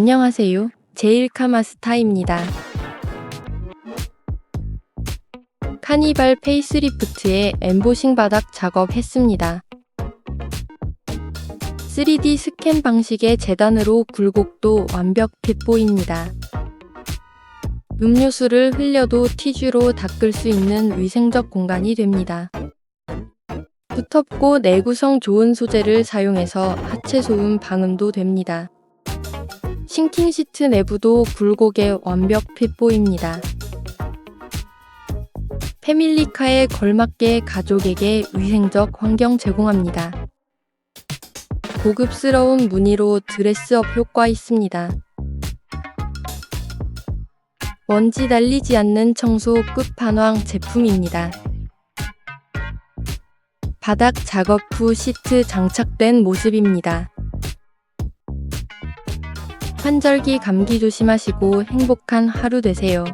안녕하세요. 제일카마스타입니다. 카니발 페이스리프트의 엠보싱 바닥 작업했습니다. 3D 스캔 방식의 재단으로 굴곡도 완벽 돋보입니다. 음료수를 흘려도 티슈로 닦을 수 있는 위생적 공간이 됩니다. 두텁고 내구성 좋은 소재를 사용해서 하체 소음 방음도 됩니다. 싱킹 시트 내부도 굴곡에 완벽 돋보입니다. 패밀리카에 걸맞게 가족에게 위생적 환경 제공합니다. 고급스러운 무늬로 드레스업 효과 있습니다. 먼지 달리지 않는 청소 끝판왕 제품입니다. 바닥 작업 후 시트 장착된 모습입니다. 환절기 감기 조심하시고 행복한 하루 되세요.